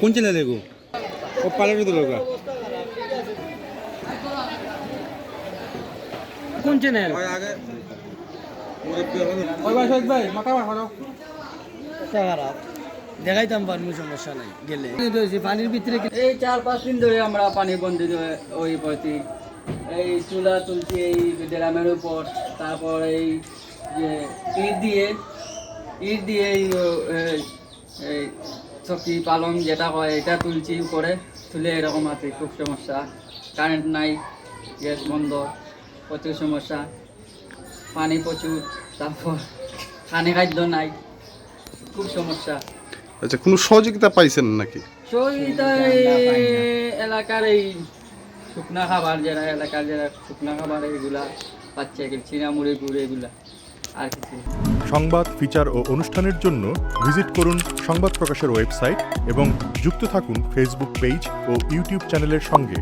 কোন চ্যানেল দেখো? ও পালের তো লোক কোন চ্যানেল ওই ভাই মাথা মারো খারাপ দেখাইতাম পারব সমস্যা নাই গেলে। পানির ভিতরে এই চার পাঁচ দিন ধরে আমরা পানি বন্দি ওই প্রতি এই চুলা তুলছি এই ড্রামের উপর। তারপর এই যে ইট দিয়ে ইট দিয়ে এই এই- এই চকি পালং যেটা হয় এটা তুলছি উপরে। তুলে এরকম আছে খুব সমস্যা। কারেন্ট নাই গ্যাস বন্ধ প্রচুর সমস্যা। পানি প্রচুর তারপর খানি খাদ্য নাই খুব সমস্যা। আচ্ছা কোনো সহযোগিতা পাইছেন নাকি? সহযোগিতা এলাকার এই শুকনা খাবার যারা এলাকার যারা শুকনা খাবার এগুলা পাচ্ছে চিনামুড়ি গুড় এগুলা আর কিছু সংবাদ ফিচার ও অনুষ্ঠানের জন্য ভিজিট করুন সংবাদ প্রকাশের ওয়েবসাইট এবং যুক্ত থাকুন ফেসবুক পেজ ও ইউটিউব চ্যানেলের সঙ্গে।